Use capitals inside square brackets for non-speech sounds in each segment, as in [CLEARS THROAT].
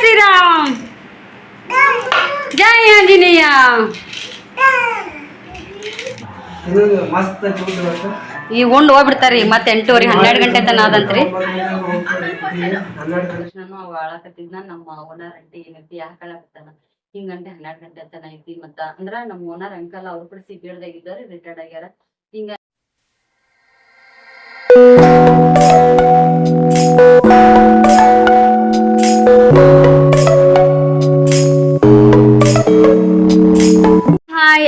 ಶ್ರೀರಾಮ್ ಜೈ ಆಂಜನೇಯ. ಈಗ ಉಂಡು ಹೋಗ್ಬಿಡ್ತಾರಿ ಮತ್ತೆ ಎಂಟೂವರೆ, ಹನ್ನೆರಡು ಗಂಟೆ ತನ ಆದಂತ್ರಿ. ನಾನು ಅವ ಆಳಕತ್ತಿದ್ನ, ನಮ್ಮ ಓನರ್ ಅಂಟಿ ಏನೈತಿ ಯಾಕೆ ಆಳಕತ್ತಾನ ಹಿಂಗಂటే ಹನ್ನೆರಡು ಗಂಟೆ ತನ ಐತಿ ಮತ್ತ ಅಂದ್ರ ನಮ್ಮ ಓನರ್ ಅಂಕಲ್ ಅವ್ರು ಕೂಡ ಸಿಬಿಎಡ್ದಾಗ ಇದ್ದಾರೆ ರಿಟೈರ್ಡ್ ಆಗ್ಯಾರ ಹಿಂಗ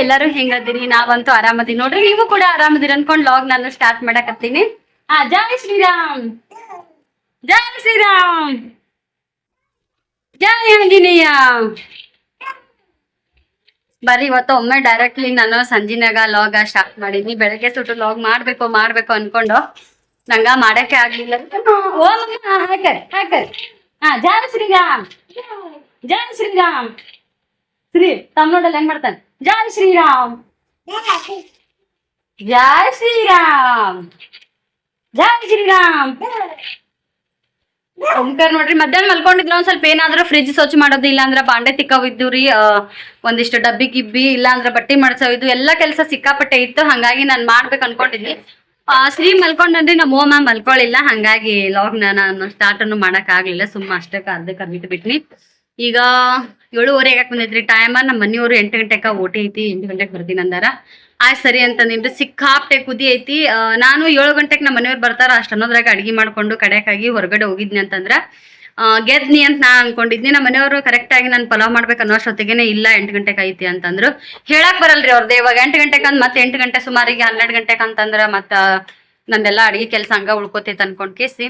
ಎಲ್ಲರೂ ಹೆಂಗದಿರಿ ನಾವಂತೂ ಆರಾಮದೀನಿ ನೋಡ್ರಿ, ನೀವು ಕೂಡ ಆರಾಮದಿರಿ ಅನ್ಕೊಂಡ್ ಲಾಗ್ ನಾನು ಸ್ಟಾರ್ಟ್ ಮಾಡಕತ್ತೀನಿ. ಹಾ ಜಯ ಶ್ರೀರಾಮ್. ಜಯ ಶ್ರೀರಾಮ್. ಜಯ ಆಂಜನೇಯ. ಬರ್ರಿ, ಇವತ್ತು ಒಮ್ಮೆ ಡೈರೆಕ್ಟ್ಲಿ ನಾನು ಸಂಜಿನಾಗ ಲಾಗ ಸ್ಟಾರ್ಟ್ ಮಾಡೀನಿ ಬೆಳಗ್ಗೆ ಸುಟ್ಟು ಲಾಗ್ ಮಾಡ್ಬೇಕು ಮಾಡ್ಬೇಕು ಅನ್ಕೊಂಡು. ನಂಗ ಮಾಡಕ್ಕೆ ಆಗ್ಲಿಲ್ಲ. ಹಾ ಜಯ ಶ್ರೀರಾಮ್. ಜಯ ಶ್ರೀರಾಮ್. ಶ್ರೀ, ತಮ್ಮ ನೋಡಲ್ಲ ಹೆಂಗ್ ಮಾಡ್ತಾನೆ? ಜೈ ಶ್ರೀರಾಮ್. ಜೈ ಶ್ರೀರಾಮ್. ಜೈ ಶ್ರೀರಾಮ್. ಓಂಕಾರ ನೋಡ್ರಿ, ಮಧ್ಯಾಹ್ನ ಮಲ್ಕೊಂಡಿದ್ರ ಒಂದ್ ಸ್ವಲ್ಪ ಏನಾದ್ರೂ ಫ್ರಿಜ್ ಸ್ವಚ್ಛ ಮಾಡೋದು ಇಲ್ಲ ಅಂದ್ರ ಬಾಂಡೆ ತಿಕ್ಕವ್ ರೀ ಒಂದಿಷ್ಟು ಡಬ್ಬಿ ಗಿಬ್ಬಿ ಇಲ್ಲ ಬಟ್ಟೆ ಬಟ್ಟಿ ಮಾಡ್ಸವ್ ಇದು ಎಲ್ಲಾ ಕೆಲಸ ಸಿಕ್ಕಾಪಟ್ಟೆ ಇತ್ತು, ಹಂಗಾಗಿ ನಾನ್ ಮಾಡ್ಬೇಕು ಅನ್ಕೊಂಡಿದ್ನಿ. ಶ್ರೀ ಮಲ್ಕೊಂಡ್ರಿ ನಮ್ಮ ಓಮ ಮಲ್ಕೊಳ್ಳಿಲ್ಲ ಹಂಗಾಗಿ ಲಾಗ್ ನಾನು ಸ್ಟಾರ್ಟ್ ಅನ್ನು ಮಾಡಕ್ ಆಗ್ಲಿಲ್ಲ ಸುಮ್ಮ ಅಷ್ಟಕ್ಕೆ ಅರ್ಧಕ್ಕೆ ಬಿಟ್ನಿ. ಈಗ ಏಳುವರೆ ಯಾಕೆ ಬಂದೈತ್ರಿ. ಟೈಮ್ ನಮ್ಮ ಮನೆಯವರು ಎಂಟು ಗಂಟೆಕ ಓಟಿ ಐತಿ, ಎಂಟು ಗಂಟೆಗೆ ಬರ್ತೀನಿ ಅಂದಾರ. ಆಯ್ ಸರಿ ಅಂತ ಅಂತಂದಿನ್ರಿ ಸಿಕ್ಕಾಪಟ್ಟೆ ಕುದಿ ಐತಿ. ನಾನು ಏಳು ಗಂಟೆಗೆ ನಮ್ಮ ಮನೆಯವ್ರು ಬರ್ತಾರ, ಅಷ್ಟು ಅನ್ನೋದ್ರಾಗ ಅಡಿಗೆ ಮಾಡ್ಕೊಂಡು ಕಡೆಕಾಗಿ ಹೊರಗಡೆ ಹೋಗಿದ್ನಿ ಅಂತಂದ್ರ ಗೆದ್ನಿ ಅಂತ ನಾ ಅನ್ಕೊಂಡಿದ್ನಿ. ನಮ್ಮ ಮನೆಯವರು ಕರೆಕ್ಟ್ ಆಗಿ ನಾನು ಪಲಾವ್ ಮಾಡ್ಬೇಕು ಅನ್ನೋ ಅಷ್ಟೊತ್ತಿಗೆನೆ ಇಲ್ಲ, ಎಂಟು ಗಂಟೆಗೆ ಐತಿ ಅಂತಂದ್ರು. ಹೇಳಕ್ ಬರಲ್ರಿ ಅವ್ರದ್ದು ಇವಾಗ. ಎಂಟು ಗಂಟೆಗೆ ಅಂದ್ ಮತ್ತೆ ಎಂಟು ಗಂಟೆ ಸುಮಾರಿಗೆ ಹನ್ನೆರಡು ಗಂಟೆಗೆ ಅಂತಂದ್ರ ಮತ್ತ ನಂದೆಲ್ಲ ಅಡಿಗೆ ಕೆಲಸ ಹಂಗ ಉಳ್ಕೋತೈತೆ ಅನ್ಕೊಂಡ್ ಕೇಸಿ.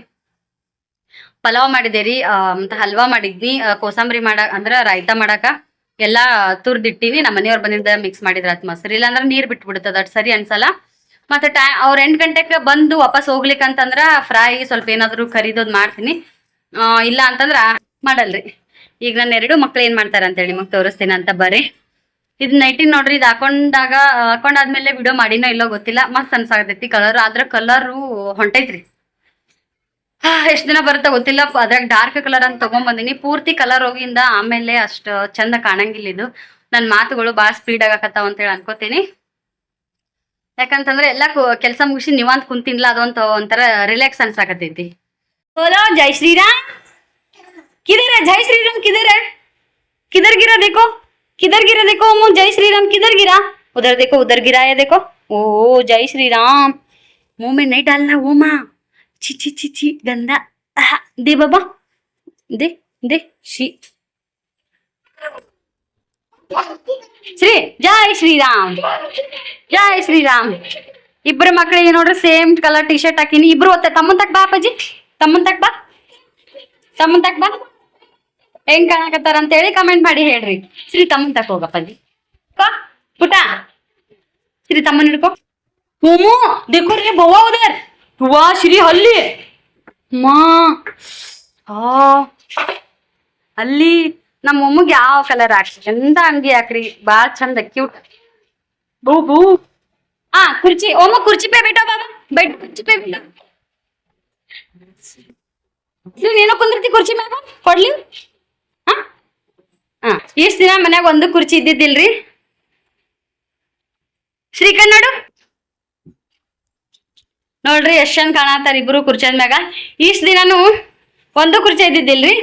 ಪಲಾವ್ ಮಾಡಿದೆ ರೀ ಮತ್ತೆ ಹಲ್ವಾ ಮಾಡಿದ್ನಿ ಕೋಸಂಬರಿ ಮಾಡ, ಅಂದ್ರ ರಾಯ್ತಾ ಮಾಡಾಕ ಎಲ್ಲಾ ತುರ್ದಿಟ್ಟಿವಿ. ನಮ್ಮ ಮನೆಯವ್ರ ಬಂದಿದ್ದ ಮಿಕ್ಸ್ ಮಾಡಿದ್ರ ಅತ್ ಮೊಸರು. ಇಲ್ಲಾಂದ್ರ ನೀರ್ ಬಿಟ್ಬಿಡ್ತದ, ಅದ್ ಸರಿ ಅನ್ಸಲ್ಲ. ಮತ್ತೆ ಟೈ, ಅವ್ರ ಎಂಟ್ ಗಂಟೆಗೆ ಬಂದು ವಾಪಸ್ ಹೋಗ್ಲಿಕ್ಕೆ ಅಂತಂದ್ರ ಫ್ರೈ ಸ್ವಲ್ಪ ಏನಾದ್ರು ಕರಿದೋದ್ ಮಾಡ್ತೀನಿ. ಇಲ್ಲ ಅಂತಂದ್ರ ಮಾಡಲ್ರಿ. ಈಗ ನನ್ನ ಎರಡು ಮಕ್ಳು ಏನ್ ಮಾಡ್ತಾರ ಅಂತೇಳಿ ನಿಮಗ್ ತೋರಿಸ್ತೀನಿ ಅಂತ ಬರ್ರಿ. ಇದ್ ನೈಟಿನ್ ನೋಡ್ರಿ, ಇದು ಹಾಕೊಂಡಾಗ, ಹಾಕೊಂಡಾದ್ಮೇಲೆ ವಿಡಿಯೋ ಮಾಡಿನೋ ಇಲ್ಲೋ ಗೊತ್ತಿಲ್ಲ. ಮಸ್ತ್ ಅನ್ಸಾಗತೈತಿ ಕಲರ್ ಆದ್ರ ಕಲರು ಹೊಂಟೈತ್ರಿ. ಎಷ್ಟ್ ದಿನ ಬರುತ್ತಾ ಗೊತ್ತಿಲ್ಲ ಪ- ಅದ್ರಾಗ ಡಾರ್ಕ್ ಕಲರ್ ಅಂತ ತಗೊಂಬಂದಿನಿ ಪೂರ್ತಿ ಕಲರ್ ಹೋಗಿಂದ ಆಮೇಲೆ ಅಷ್ಟ ಚಂದ ಕಾಣಂಗಿಲ್ಲ ಇದು ನನ್ ಮಾತುಗಳು ಬಾಳ ಸ್ಪೀಡ್ ಆಗಕತ್ತಾವ ಅಂತ ಹೇಳಿ ಅನ್ಕೋತೀನಿ ಯಾಕಂತಂದ್ರೆ ಎಲ್ಲಾ ಕೆಲಸ ಮುಗಿಸಿ ನೀವಂತ ಕುಂತಿನ್ಲ ಅದೊಂದು ಒಂಥರ ರಿಲ್ಯಾಕ್ಸ್ ಅನ್ಸಾಕತೈತಿ बोलो जय श्री राम किधर है जय श्री राम किधर है किधर गिरा देखो किधर गिरा देखो ओमो जय श्री राम किधर गिरा उधर देखो उधर गिरा है देखो ओ जय श्री राम मुंह में नहीं डालना वो माँ ची ची ची ची गंदा आह, दे बाबा दे दे शी ಶ್ರೀ ಜೈ ಶ್ರೀರಾಮ್ ಜೈ ಶ್ರೀರಾಮ್ ಇಬ್ರು ಮಕ್ಳಿಗೆ ನೋಡ್ರಿ ಸೇಮ್ ಕಲರ್ ಟಿ ಶರ್ಟ್ ಹಾಕಿನಿ ಇಬ್ರು ಒತ್ತ ತಮ್ಮನ್ ತಕ್ ಬಾ ಅಪ್ಪಾಜಿ ತಮ್ಮನ್ ತಕ್ ಬಾ ತಮ್ಮನ್ ತಕ್ ಬಾ ಹೆಂಗ್ ಕಾಣಕತ್ತಾರ ಅಂತ ಹೇಳಿ ಕಮೆಂಟ್ ಮಾಡಿ ಹೇಳ್ರಿ ಶ್ರೀ ತಮ್ಮನ್ ತಕ್ ಹೋಗಪ್ಪಾಜಿ ಕೋ, ಪುಟ ಶ್ರೀ ತಮ್ಮನ್ ಹಿಡ್ಕೋ ಹೋಮು देखो रे बवा ವಾ ಶ್ರೀ ಅಲ್ಲಿ ಮಾ. ಆ. ಅಲ್ಲಿ ನಮ್ಮ ಅಮ್ಮಗೆ ಯಾವ ಕಲರ್ ಹಾಕ್ರಿ ಚಂದ ಅಂಗಿ ಹಾಕ್ರಿ. ಬಾಳ ಚಂದ ಕ್ಯೂಟ್ ಬೂ ಬೂ. ಆ ಕುರ್ಚಿ. ಒಮ್ಮ ಕುರ್ಚಿ ಪೇ ಬೇಟೋ ಬಾಬಾ. ಬೆಡ್ ಕುರ್ಚಿ ಪೇ ಬೇಟೋ ನೀನೇನೋ ಕುಂದಿರ್ತಿ ಕುರ್ಚಿ ಮ್ಯಾಗ? ಕೊಡ್ಲಿ. ಹಾ ಇಷ್ಟ ದಿನ ಮನ್ಯಾಗ ಒಂದು ಕುರ್ಚಿ ಇದ್ದಿದ್ದಿಲ್ರಿ? ಶ್ರೀಕಂಡ್ ನೋಡು ನೋಡ್ರಿ ಎಷ್ಟ್ ಚಂದ ಕಾಣತ್ತಾರ ಇಬ್ರು ಕುರ್ಚಿ ಅಂದಾಗ ಇಷ್ಟು ದಿನಾನು ಒಂದು ಕುರ್ಚಿ ಇದ್ದಿದ್ದಿಲ್ರಿ.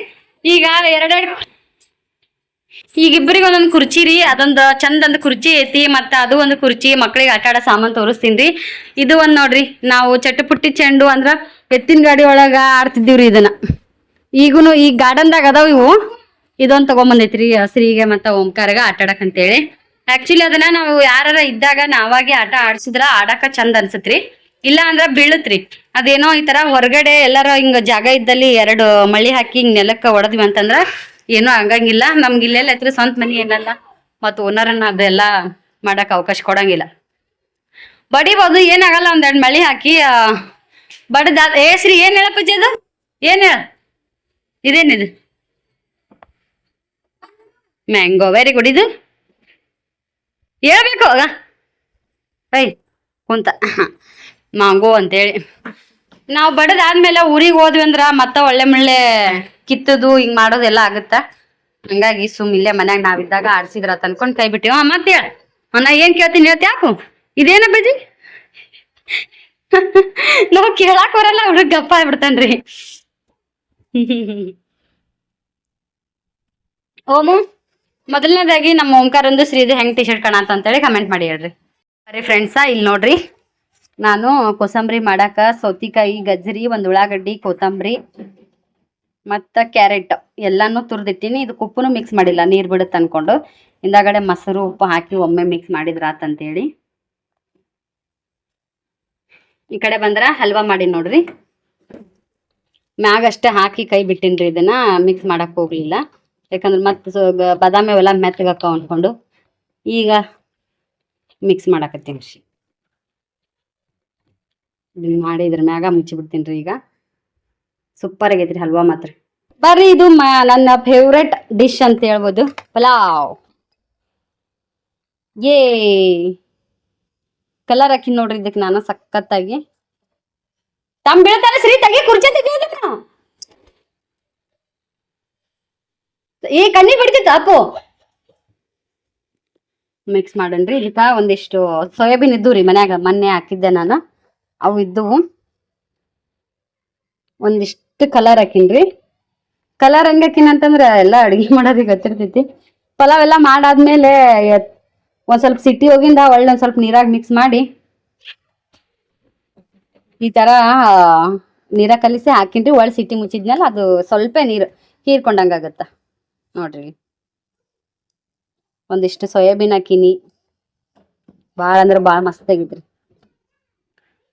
ಈಗ ಎರಡೆರಡು ಈಗ ಇಬ್ಬರಿಗೆ ಒಂದೊಂದು ಕುರ್ಚಿ ರೀ, ಅದೊಂದು ಚಂದಂದ ಕುರ್ಚಿ ಐತಿ, ಮತ್ತ ಅದು ಒಂದು ಕುರ್ಚಿ ಮಕ್ಳಿಗೆ ಆಟ ಆಡೋ ಸಾಮಾನು ತೋರಿಸ್ತೀನಿ. ರೀ ಇದು ಒಂದು ನೋಡ್ರಿ, ನಾವು ಚಟುಪುಟ್ಟಿ ಚೆಂಡು ಅಂದ್ರ ಎತ್ತಿನ ಗಾಡಿ ಒಳಗ ರೀ ಇದನ್ನ. ಈಗೂನು ಈ ಗಾರ್ಡನ್ದಾಗ ಅದಾವ ಇವು. ಇದೊಂದು ಇದೊಂದ್ ರೀ ಹಸಿರಿಗೆ ಮತ್ತು ಓಂಕಾರಗ ಆಟ ಆಡಕ್ ಅಂತೇಳಿ. ಆಕ್ಚುಲಿ ಅದನ್ನ ನಾವು ಯಾರ ಇದ್ದಾಗ ನಾವಾಗೆ ಆಟ ಆಡ್ಸಿದ್ರ ಆಡಕ್ಕೆ ಚಂದ ಅನ್ಸತ್ರಿ. ಇಲ್ಲ ಅಂದ್ರೆ ಬೀಳತ್ರಿ. ಅದೇನೋ ಈ ತರ ಹೊರಗಡೆ ಎಲ್ಲಾರ ಹಿಂಗ ಜಾಗ ಇದ್ದಲ್ಲಿ ಎರಡು ಮಳಿ ಹಾಕಿ ಹಿಂಗ್ ನೆಲಕ್ಕ ಹೊಡೆದ್ವಿ ಅಂತಂದ್ರ ಏನೂ ಆಗಂಗಿಲ್ಲ ನಮ್ಗೆ ಇಲ್ಲೆಲ್ಲ ಐತ್ರಿ ಸ್ವಂತ ಮನಿ ಏನಲ್ಲ. ಮತ್ತು ಓನರನ್ನ ಅದೆಲ್ಲ ಮಾಡಕ್ ಅವಕಾಶ ಕೊಡಂಗಿಲ್ಲ. ಬಡಿಬೋದು, ಏನಾಗಲ್ಲ ಒಂದೆರಡು ಮಳಿ ಹಾಕಿ ಬಡದ ಏಸ್ರಿ ಏ ಹೇಳ ಏನ್ ಹೇಳಪ್ಪಜ್ಜಿ ಅದು? ಏನ್ ಹೇಳ? ಇದೇನಿದು? ಮ್ಯಾಂಗೋ ವೆರಿ ಗುಡ್ ಇದು? ಹೇಳ್ಬೇಕು ಅಯ್ಯ ಕುಂತ. ಮ್ಯಾಂಗೋ ಅಂತೇಳಿ. ನಾವು ಬಡದಾದ್ಮೇಲೆ ಊರಿಗೆ ಹೋದ್ವಿ ಅಂದ್ರ ಮತ್ತ ಒಳ್ಳೆ ಮುಳ್ಳೆ ಕಿತ್ತದು ಹಿಂಗ್ ಮಾಡೋದೆಲ್ಲ ಆಗುತ್ತ? ಹಂಗಾಗಿ ಸುಮ್ ಇಲ್ಲೇ ಮನ್ಯಾಗ ನಾವಿದ್ದಾಗ ಆಡ್ಸಿದ್ರ ಅನ್ಕೊಂಡ್ ಕೈ ಬಿಟ್ಟಿವ. ಮತ್ತೆ ನಾ ಏನ್ ಕೇಳ್ತೀನಿ ಹೇಳ್ತಿ? ಯಾಕು? ಇದೇನ ಬಜಿ ನಾವ್ ಕೇಳಾಕ್ ಬರಲ್ಲ ಹುಡುಗ ಗಪ್ಪ ಆಗ್ಬಿಡ್ತಾನ್ರಿ. ಓಮು, ಮೊದಲನೇದಾಗಿ ನಮ್ಮ ಓಂಕಾರಂದು ಶ್ರೀದೇ ಹೆಂಗ್ ಟಿ ಶರ್ಟ್ ಕಾಣತ್ತ ಅಂತೇಳಿ ಕಮೆಂಟ್ ಮಾಡಿ ಹೇಳ್ರಿ. ಸರಿ ಫ್ರೆಂಡ್ಸ ಇಲ್ಲಿ ನೋಡ್ರಿ. ನಾನು ಕೋಸಂಬರಿ ಮಾಡಾಕ ಸೌತಿಕಾಯಿ, ಗಜ್ಜರಿ, ಒಂದು ಉಳ್ಳಾಗಡ್ಡಿ, ಕೊತ್ತಂಬರಿ ಮತ್ತು ಕ್ಯಾರೆಟ್ ಎಲ್ಲಾನು ತುರ್ದಿಟ್ಟಿನಿ. ಇದು ಉಪ್ಪು ಮಿಕ್ಸ್ ಮಾಡಿಲ್ಲ, ನೀರು ಬಿಡುತ್ತೆ ಅಂದ್ಕೊಂಡು ಹಿಂದಾಗಡೆ ಮೊಸರು, ಉಪ್ಪು ಹಾಕಿ ಒಮ್ಮೆ ಮಿಕ್ಸ್ ಮಾಡಿದ್ರ ಅಂತೇಳಿ ಈ ಕಡೆ ಬಂದ್ರೆ ಹಲ್ವಾ ಮಾಡಿ ನೋಡ್ರಿ. ಮ್ಯಾಗ ಅಷ್ಟೇ ಹಾಕಿ ಕೈ ಬಿಟ್ಟಿನ್ರಿ ಇದನ್ನ ಮಿಕ್ಸ್ ಮಾಡಕ್ ಹೋಗ್ಲಿಲ್ಲ. ಯಾಕಂದ್ರೆ ಮತ್ತೆ ಬಾದಾಮಿ ಅವೆಲ್ಲ ಮೆತ್ತಗಾಕ ಅನ್ಕೊಂಡು. ಈಗ ಮಿಕ್ಸ್ ಮಾಡಾಕತ್ತೀನಿ ಇದನ್ನ ಮಾಡಿ ಇದ್ರ ಮ್ಯಾಗ ಮುಚ್ಚಿಬಿಡ್ತೀನಿ ಈಗ. ಸೂಪರ್ ಆಗೈತ್ರಿ ಹಲ್ವಾ ಮಾತ್ರ. ಬರ್ರಿ ಇದು ನನ್ನ ಫೇವ್ರೆಟ್ ಡಿಶ್ ಅಂತ ಹೇಳ್ಬೋದು. ಪಲಾವ್. ಏ ಕಲರ್ ಹಾಕಿ ನೋಡ್ರಿ ಇದಕ್ಕೆ ನಾನು ಸಖತ್ತಾಗಿ. ತಮ್ಮ ಬೀಳ್ತಾರೆ ಸರಿ, ತೆಗಿ, ಕುರ್ಚಿ ತೆಗಿಯೋದನ್ನ ಏ ಕಣ್ಣಿ ಬಿಡ್ತಿತ್ತು ಅಪ್ಪು ಮಿಕ್ಸ್ ಮಾಡನ್ರಿ ಇದಕ್ಕ ಒಂದಿಷ್ಟು ಸೋಯಾಬೀನ್ ಇದ್ದು ರೀ ಮನ್ಯಾಗ, ಮೊನ್ನೆ ಹಾಕಿದ್ದೆ ನಾನು. ಅವು ಇದ್ದವು. ಒಂದಿಷ್ಟು ಕಲರ್ ಹಾಕಿನ್ರಿ. ಕಲರ್ ಹಂಗ ಹಾಕಿನಂತಂದ್ರ ಎಲ್ಲ ಅಡ್ಗೆ ಮಾಡೋದಿಗೆ ಗೊತ್ತಿರ್ತೈತಿ ಪಲಾವ್ ಎಲ್ಲ ಮಾಡಾದ್ಮೇಲೆ ಒಂದ್ ಸ್ವಲ್ಪ ಸಿಟಿ ಹೋಗಿಂದ ಒಳ್ಳೆ ಸ್ವಲ್ಪ ನೀರಾಗ ಮಿಕ್ಸ್ ಮಾಡಿ ಈ ತರ ನೀರ ಕಲಿಸಿ ಹಾಕಿನ್ರಿ. ಒಳ್ಳೆ ಸಿಟಿ ಮುಚ್ಚಿದ್ಮೇಲೆ ಅದು ಸ್ವಲ್ಪ ನೀರು ಹೀರ್ಕೊಂಡಂಗಾಗತ್ತ ನೋಡ್ರಿ. ಒಂದಿಷ್ಟು ಸೋಯಾಬೀನ್ ಹಾಕಿನಿ. ಭಾಳ ಅಂದ್ರೆ ಭಾಳ ಮಸ್ತ್ ಆಗೈತ್ರಿ.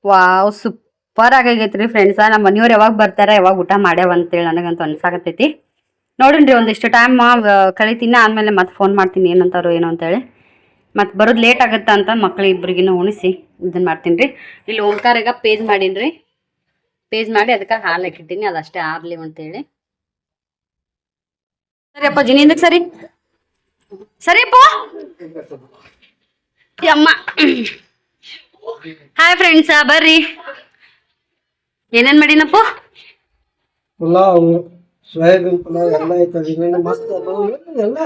ವಾವ್ ಸೂಪರ್ ಆಗೈತ್ರಿ ಫ್ರೆಂಡ್ಸ ನಮ್ಮ ಮನೆಯವ್ರು ಯಾವಾಗ ಬರ್ತಾರ, ಯಾವಾಗ ಊಟ ಮಾಡ್ಯಾವ ಅಂತೇಳಿ ನನಗಂತೂ ಅನ್ಸಾಕತ್ತೈತಿ. ನೋಡಿನ್ರಿ, ಒಂದಿಷ್ಟು ಟೈಮ್ ಕಳಿತೀನಿ ಆಮೇಲೆ ಮತ್ತೆ ಫೋನ್ ಮಾಡ್ತೀನಿ, ಏನಂತಾರೋ ಏನೋ ಅಂತೇಳಿ. ಮತ್ತೆ ಬರೋದು ಲೇಟ್ ಆಗುತ್ತ ಅಂತ ಮಕ್ಳು ಇಬ್ಬರಿಗಿನ ಉಣಿಸಿ ಇದನ್ನ ಮಾಡ್ತೀನಿ ರೀ ಇಲ್ಲಿ ಓಂಕಾರಾಗ ಪೇಜ್ ಮಾಡೀನಿ ಪೇಜ್ ಮಾಡಿ ಅದಕ್ಕೆ ಹಾಲು ಹಾಕಿಟ್ಟಿನಿ ಅದಷ್ಟೇ ಆರ್ಲಿ ಅಂತೇಳಿ. ಸರಿ ಅಪ್ಪ ಜಿನಿಂದಕ್ಕೆ ಸರಿ? ಸರಿ ಅಪ್ಪ? ಅಮ್ಮ ಹಾಯ್ ಫ್ರೆಂಡ್ಸ ಬರ್ರಿ ಏನೇನ್ ಮಾಡಿನಪ್ಪ ಪಲಾವ್ ಸೋಯಾಬೀನ್ ಪಲಾವ್ ಎಲ್ಲ ಐತದ ಇನ್ನೇನು ಮಸ್ತ್ ಅದಾವು ಎಲ್ಲ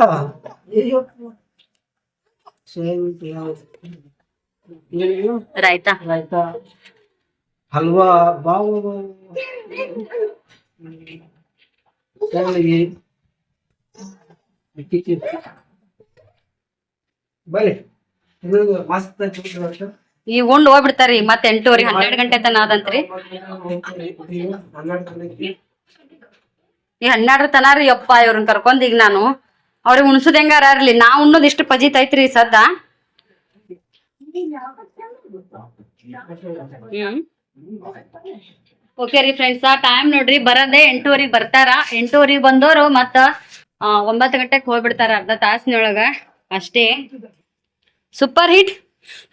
ಅಯ್ಯೋ. ಸೋಯಾಬೀನ್ ಪಲಾವ್ ಏನು? ರಾಯ್ತಾ ರಾಯ್ತ ಹಲ್ವಾ ಬಾವು ಶಾವಿಗೆ ಅಕ್ಕಿ ಚಿಪ್ಸ್ ಬರ್ರಿ ಇದು ಮಸ್ತ್ ಐತಿ ಇವತ್ತು. ಈ ಉಂಡ್ ಹೋಗ್ಬಿಡ್ತಾರಿ, ಮತ್ತೆ ಎಂಟೂವರೆ, ಹನ್ನೆರಡು ಗಂಟೆ ತನ ಗಂಟೆಗೆ ಈ ಹನ್ನೆರಡು ತನ ರೀ ಯಪ್ಪ ಇವ್ರನ್ನ ಕರ್ಕೊಂಡ್ ಈಗ ನಾನು. ಅವ್ರಿಗೆ ಉಣ್ಸುದ್ ಹೆಂಗಾರ ಇರ್ಲಿ? ನಾ ಉಣ್ಣೋದ್ ಇಷ್ಟು ಪಜಿತ್ ಐತ್ರಿ ಸದ್ದ. ಓಕೆ ರೀ ಫ್ರೆಂಡ್ಸ್ ಟೈಮ್ ನೋಡ್ರಿ, ಬರೋದೇ ಎಂಟೂವರೆಗೆ ಬರ್ತಾರ. ಎಂಟೂವರೆಗೆ ಬಂದವರು ಮತ್ತ ಒಂಬತ್ತು ಗಂಟೆಗೆ ಹೋಗ್ಬಿಡ್ತಾರ ಅರ್ಧ ತಾಸಿನೊಳಗ. ಅಷ್ಟೇ. ಸೂಪರ್ ಹಿಟ್